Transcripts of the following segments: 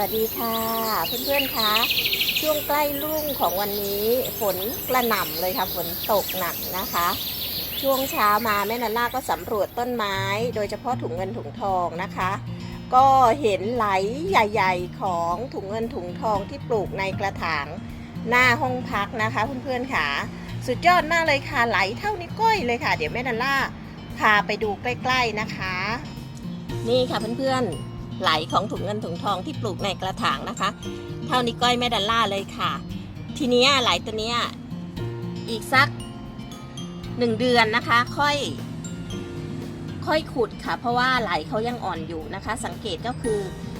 วัสดีค่ะ เพื่อนๆคะช่วงใกล้รุ่งของวันนี้ฝนกระหน่ำเลยค่ะฝนตกหนักนะคะ ช่วงเช้ามาแม่นันล่าก็สำรวจต้นไม้ โดยเฉพาะถุงเงินถุงทองนะคะ ก็เห็นไหลใหญ่ ๆ ของถุงเงินถุงทองที่ปลูกในกระถางหน้าห้องพักนะคะ เพื่อนๆค่ะ สุดยอดมากเลยค่ะไหลเท่านิ้วก้อยเลยค่ะ เดี๋ยวแม่นันล่าพาไปดูใกล้ ๆนะคะ นี่ค่ะเพื่อนๆ ไหลของถุงเงินถุงทองที่ปลูกในกระถางนะคะ เท่านี้ก้อยแม่ดัลล่าเลยค่ะ ทีนี้ไหลตัวเนี้ยอีกสักหนึ่งเดือนนะคะ ค่อย ค่อยขุดค่ะ เพราะว่าไหลเขายังอ่อนอยู่นะคะ สังเกตก็คือ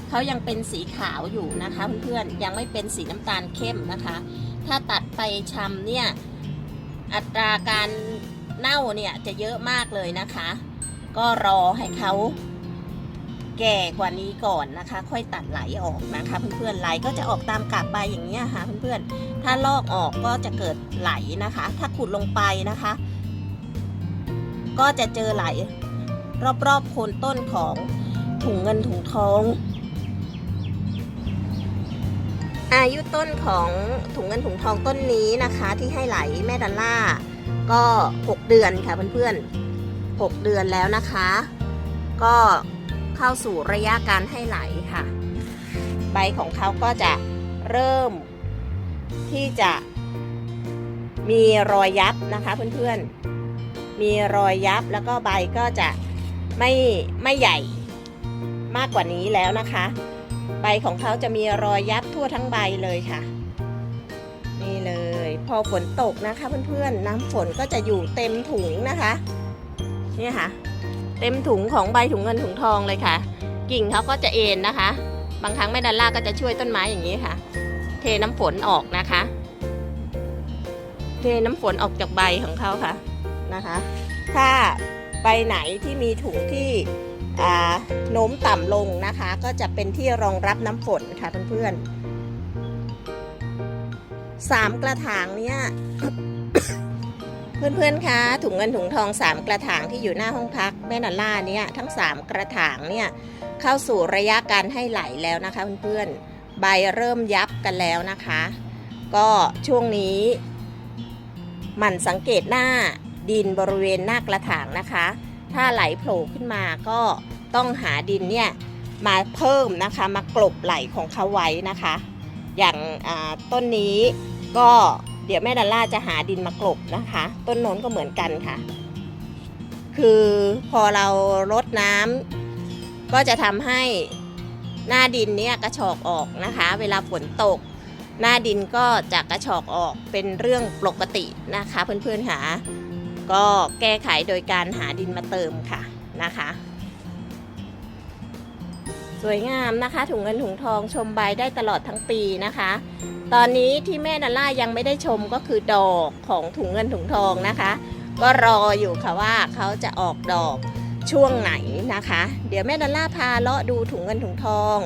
เขายังเป็นสีขาวอยู่นะคะเพื่อนๆยังไม่เป็นสีน้ำตาลเข้มนะคะ ถ้าตัดไปชำเนี่ยอัตราการเน่าเนี่ยจะเยอะมากเลยนะคะ ก็รอให้เขา แก่กว่านี้ก่อนนะคะ ค่อยตัดไหลออกนะคะ เพื่อนๆไหลก็จะออกตามกาบใบอย่างนี้ค่ะเพื่อนๆถ้าลอกออกก็จะเกิดไหลนะคะ ถ้าขุดลงไปนะคะ ก็จะเจอไหล รอบๆโคนต้นของถุงเงินถุงทองอายุต้นของถุงเงินถุงทองต้นนี้นะคะ ที่ให้ไหลแม่ดัลล่าก็ 6 เดือนค่ะเพื่อนๆ6เดือนแล้วนะคะ ก็ เข้าสู่ระยะการให้ไหลค่ะ ใบของเขาก็จะเริ่มที่จะมีรอยยับนะคะเพื่อนๆ มีรอยยับแล้วก็ใบก็จะไม่ไม่ใหญ่มากกว่านี้แล้วนะคะ ใบของเขาจะมีรอยยับทั่วทั้งใบเลยค่ะ นี่เลย พอฝนตกนะคะเพื่อนๆ น้ำฝนก็จะอยู่เต็มถุงนะคะ เนี่ยค่ะ เต็มถุงของใบถุงเงินถุงทองเลยค่ะ กิ่งเขาก็จะเอ็นนะคะ บางครั้งแม่ดัลล่าก็จะช่วยต้นไม้อย่างนี้ค่ะ เทน้ำฝนออกนะคะ เทน้ำฝนออกจากใบของเขาค่ะนะคะ ถ้าใบไหนที่มีถุงที่อ่าโน้มต่ำลงนะคะ ก็จะเป็นที่รองรับน้ำฝนค่ะเพื่อนๆสามกระถางเนี้ย เพื่อนๆ คะ ถุงเงินถุงทอง 3 กระถางที่อยู่หน้าห้องพักแม่นันล่าเนี่ยทั้ง 3 กระถางเนี่ยเข้าสู่ระยะการให้ไหลแล้วนะคะเพื่อนๆ ใบเริ่มยับกันแล้วนะคะ ก็ช่วงนี้หมั่นสังเกตหน้าดินบริเวณหน้ากระถางนะคะ ถ้าไหลโผล่ขึ้นมาก็ต้องหาดินเนี่ยมาเพิ่มนะคะมากลบไหลของเขาไว้นะคะ อย่างต้นนี้ก็ เดี๋ยวแม่ดัลล่าจะหาดินมากลบนะคะ ต้นโน้นก็เหมือนกันค่ะ คือพอเรารดน้ำก็จะทำให้หน้าดินเนี่ยกระชอกออกนะคะ เวลาฝนตก หน้าดินก็จะกระชอกออกเป็นเรื่องปกตินะคะ เพื่อนๆค่ะก็แก้ไขโดยการหาดินมาเติมค่ะนะคะ สวยงามนะคะ ถุงเงินถุงทองชมใบได้ตลอดทั้งปีนะคะ ตอนนี้ที่แม่ดัลล่ายังไม่ได้ชมก็คือดอกของถุงเงินถุงทองนะคะ ก็รออยู่ค่ะว่าเขาจะออกดอกช่วงไหนนะคะ เดี๋ยวแม่ดัลล่าพาเลาะดูถุงเงินถุงทอง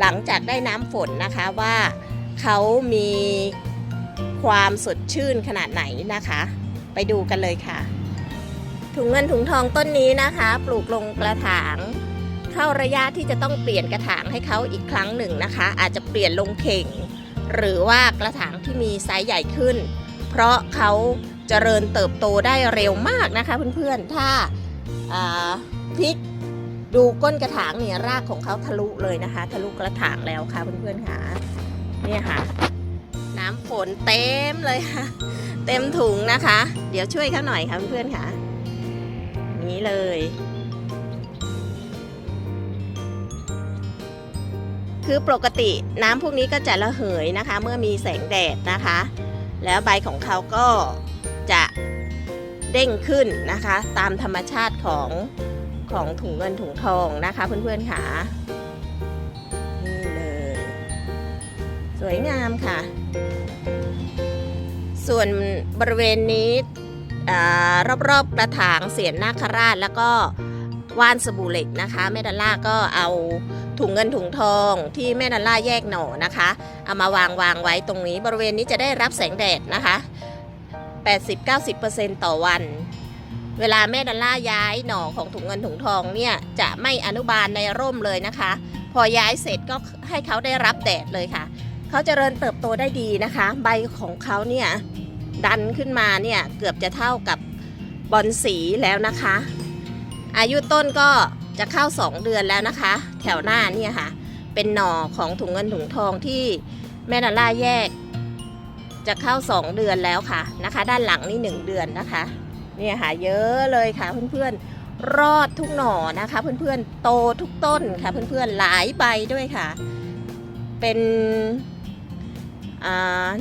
หลังจากได้น้ำฝนนะคะว่าเขามีความสดชื่นขนาดไหนนะคะ ไปดูกันเลยค่ะ ถุงเงินถุงทองต้นนี้นะคะ ปลูกลงกระถาง เข้าระยะที่จะต้องเปลี่ยนกระถางให้เขาอีกครั้งหนึ่งนะคะ อาจจะเปลี่ยนลงเข่ง หรือว่ากระถางที่มีไซส์ใหญ่ขึ้น เพราะเขาเจริญเติบโตได้เร็วมากนะคะเพื่อนๆถ้าพลิกดูก้นกระถางเนี่ยรากของเขาทะลุเลยนะคะ ทะลุกระถางแล้วค่ะเพื่อนๆค่ะเนี่ยค่ะ น้ำฝนเต็มเลยค่ะ เต็มถุงนะคะ เดี๋ยวช่วยเขาหน่อยค่ะเพื่อนๆค่ะนี้เลย คือปกติน้ำพวกนี้ก็จะระเหยนะคะ เมื่อมีแสงแดดนะคะ แล้วใบของเขาก็จะเด้งขึ้นนะคะ ตามธรรมชาติของของถุงเงินถุงทองนะคะเพื่อนๆค่ะนี่เลย สวยงามค่ะ ส่วนบริเวณนี้รอบๆกระถางเสียนนาคราชแล้วก็ ว่านสบู่เหล็กนะคะ แม่ดัลล่าก็เอาถุงเงินถุงทองที่แม่ดัลล่าแยกหน่อนะคะ เอามาวางวางไว้ตรงนี้บริเวณนี้จะได้รับแสงแดดนะคะ 80-90%ต่อวัน เวลาแม่ดัลล่าย้ายหน่อของถุงเงินถุงทองเนี่ยจะไม่อนุบาลในร่มเลยนะคะ พอย้ายเสร็จก็ให้เขาได้รับแดดเลยค่ะ เขาเจริญเติบโตได้ดีนะคะ ใบของเขาเนี่ยดันขึ้นมาเนี่ยเกือบจะเท่ากับบอนสีแล้วนะคะ อายุต้นก็จะเข้า 2 เดือนแล้วนะคะ แถวหน้าเนี่ยค่ะ เป็นหน่อของถุงเงินถุงทองที่แม่ดาล่าแยก จะเข้า 2 เดือนแล้วค่ะนะคะ ด้านหลังนี่ 1 เดือนนะคะ เนี่ยค่ะเยอะเลยค่ะเพื่อนๆ รอดทุกหน่อนะคะ เพื่อนๆ โตทุกต้นค่ะเพื่อนๆ หลายใบด้วยค่ะ เป็น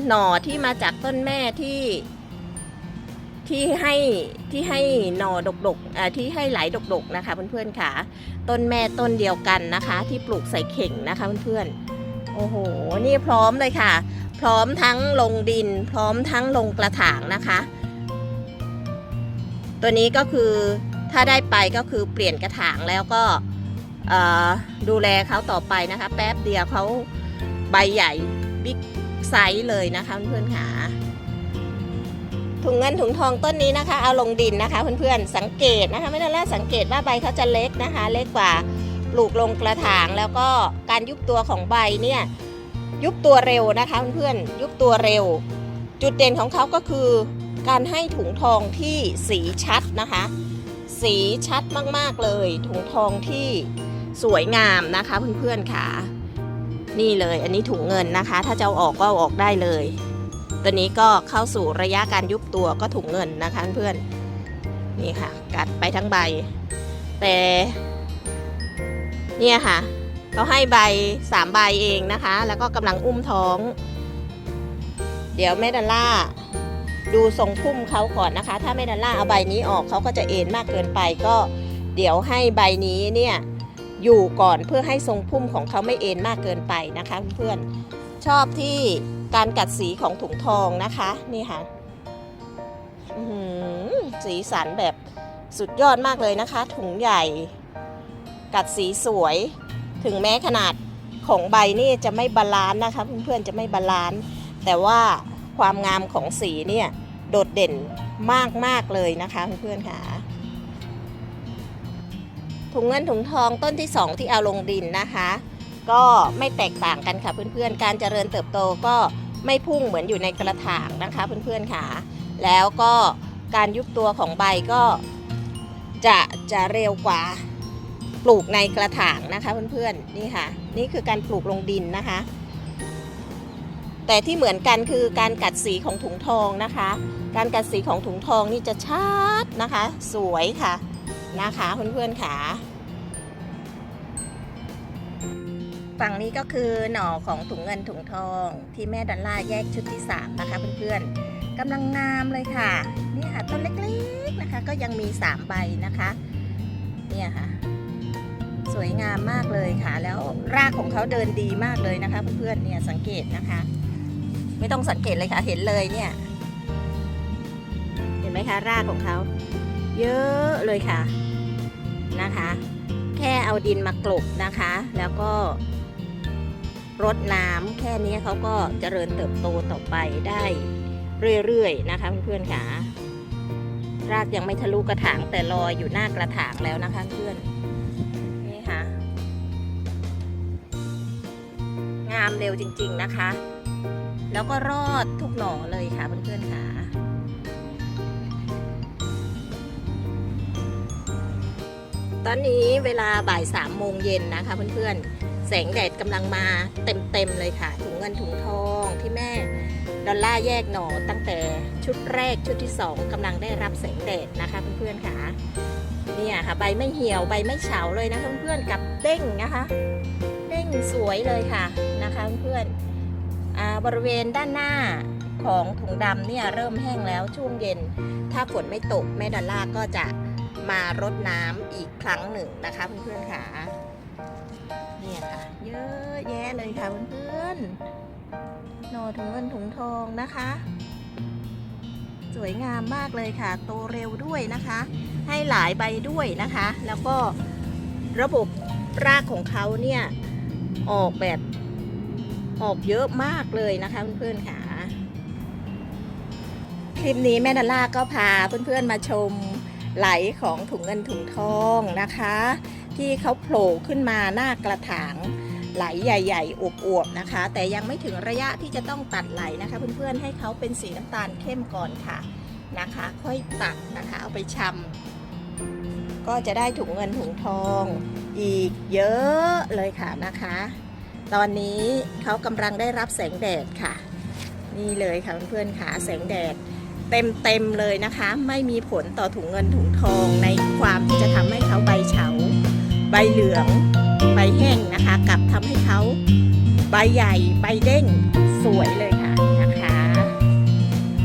หน่อที่มาจากต้นแม่ที่ ที่ให้ที่ให้หน่อดกๆที่ให้ไหลดกๆนะคะเพื่อนๆค่ะ ต้นแม่ต้นเดียวกันนะคะ ที่ปลูกใส่เข่งนะคะเพื่อนๆโอ้โหนี่พร้อมเลยค่ะ พร้อมทั้งลงดิน พร้อมทั้งลงกระถางนะคะ ตัวนี้ก็คือถ้าได้ไปก็คือเปลี่ยนกระถางแล้วก็ดูแลเขาต่อไปนะคะ แป๊บเดียวเขาใบใหญ่บิ๊กไซส์เลยนะคะเพื่อนๆค่ะ ถุงเงินถุงทองต้นนี้นะคะ เอาลงดินนะคะเพื่อนๆสังเกตนะคะไม่น่าแรกสังเกตว่าใบเขาจะเล็กนะคะ เล็กกว่าปลูกลงกระถางแล้วก็การยุบตัวของใบเนี่ยยุบตัวเร็วนะคะเพื่อนๆยุบตัวเร็ว จุดเด่นของเขาก็คือการให้ถุงทองที่สีชัดนะคะ สีชัดมากๆเลย ถุงทองที่สวยงามนะคะเพื่อนๆค่ะ นี่เลยอันนี้ถุงเงินนะคะ ถ้าจะเอาออกก็เอาออกได้เลย ตัวนี้ก็เข้าสู่ระยะการยุบตัวก็ถุงเงินนะคะเพื่อนนี่ค่ะ กัดไปทั้งใบ แต่เนี่ยค่ะเขาให้ใบสามใบเองนะคะ แล้วก็กำลังอุ้มท้อง เดี๋ยวแม่ดัลล่าดูทรงพุ่มเขาก่อนนะคะ ถ้าไม่ดันล่าเอาใบนี้ออกเขาก็จะเอ็นมากเกินไปก็เดี๋ยวให้ใบนี้เนี่ยอยู่ก่อนเพื่อให้ทรงพุ่มของเขาไม่เอ็นมากเกินไปนะคะเพื่อนชอบที่ การกัดสีของถุงทองนะคะ นี่ค่ะหือสีสันแบบสุดยอดมากเลยนะคะ ถุงใหญ่ กัดสีสวย ถึงแม้ขนาดของใบนี่จะไม่บาลานซ์นะคะเพื่อนๆจะไม่บาลานซ์แต่ว่าความงามของสีเนี่ยโดดเด่นมากมากๆเลยนะคะเพื่อนๆค่ะถุงเงินถุงทองต้นที่ 2 ที่เอาลงดินนะคะ ก็ไม่แตกต่างกันค่ะเพื่อนๆ การเจริญเติบโตก็ไม่พุ่งเหมือนอยู่ในกระถางนะคะเพื่อนๆค่ะ แล้วก็การยุบตัวของใบก็จะจะเร็วกว่าปลูกในกระถางนะคะเพื่อนๆนี่ค่ะ นี่คือการปลูกลงดินนะคะ แต่ที่เหมือนกันคือการกัดสีของถุงทองนะคะ การกัดสีของถุงทองนี่จะชัดนะคะ สวยค่ะนะคะเพื่อนๆค่ะ ฝั่งนี้ก็คือหน่อของถุงเงินถุงทอง ที่แม่ดันล่าแยกชุดที่3นะคะเพื่อนๆกำลังงามเลยค่ะนี่ค่ะต้นเล็กๆนะคะ ก็ยังมี 3 ใบนะคะเนี่ยค่ะ สวยงามมากเลยค่ะ แล้วรากของเขาเดินดีมากเลยนะคะเพื่อนๆเนี่ยสังเกตนะคะ ไม่ต้องสังเกตเลยค่ะเห็นเลยเนี่ยเห็นไหมคะรากของเขาเยอะเลยค่ะนะคะ แค่เอาดินมากลบนะคะ แล้วก็ รดน้ำแค่นี้เขาก็เจริญเติบโตต่อไปได้เรื่อยๆนะคะเพื่อนๆค่ะรากยังไม่ทะลุกระถางแต่ลอยอยู่หน้ากระถางแล้วนะคะเพื่อนนี่ค่ะ งามเร็วจริงๆนะคะ แล้วก็รอดทุกหน่อเลยค่ะเพื่อนๆค่ะตอนนี้เวลาบ่ายสามโมงเย็นนะคะเพื่อนๆ แสงแดดกำลังมาเต็มๆเลยค่ะ ถุงเงินถุงทองที่แม่ดอลล่าแยกหน่อตั้งแต่ชุดแรกชุดที่สองกำลังได้รับแสงแดดนะคะเพื่อนๆค่ะเนี่ยค่ะใบไม่เหี่ยวใบไม่เฉาเลยนะคะเพื่อนๆกับเด้งนะคะ เด้งสวยเลยค่ะนะคะเพื่อนๆอ่าบริเวณด้านหน้าของถุงดำเนี่ยเริ่มแห้งแล้วช่วงเย็น ถ้าฝนไม่ตกแม่ดอลล่าก็จะมารดน้ำอีกครั้งหนึ่งนะคะเพื่อนๆค่ะ เยค่ะเยอะแยะเลยค่ะเพื่อนๆหน่อถุงเงินถุงทองนะคะ สวยงามมากเลยค่ะ โตเร็วด้วยนะคะ ให้หลายใบด้วยนะคะ แล้วก็ระบบรากของเขาเนี่ยออกแบบออกเยอะมากเลยนะคะเพื่อนๆค่ะ คลิปนี้แม่ดาล่าก็พาเพื่อนๆมาชมไหลของถุงเงินถุงทองนะคะ ที่เขาโผล่ขึ้นมาหน้ากระถาง ไหลใหญ่ ๆอวบๆนะคะ แต่ยังไม่ถึงระยะที่จะต้องตัดไหลนะคะ เพื่อนๆให้เขาเป็นสีน้ำตาลเข้มก่อนค่ะนะคะ ค่อยตัดนะคะเอาไปชำก็จะได้ถุงเงินถุงทองอีกเยอะเลยค่ะนะคะ ตอนนี้เขากำลังได้รับแสงแดดค่ะ นี่เลยค่ะเพื่อนๆค่ะแสงแดดเต็มเต็มๆเลยนะคะ ไม่มีผลต่อถุงเงินถุงทองในความที่จะทำให้เขาใบเฉา ใบเหลือง ใบแห้งนะคะกลับทำให้เขาใบใหญ่ใบเด้งสวยเลยค่ะนะคะ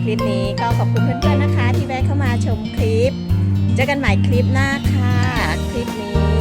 คลิปนี้ก็ขอบคุณเพื่อนๆนะคะ ที่แวะเข้ามาชมคลิป เจอกันใหม่คลิปหน้าค่ะ คลิปนี้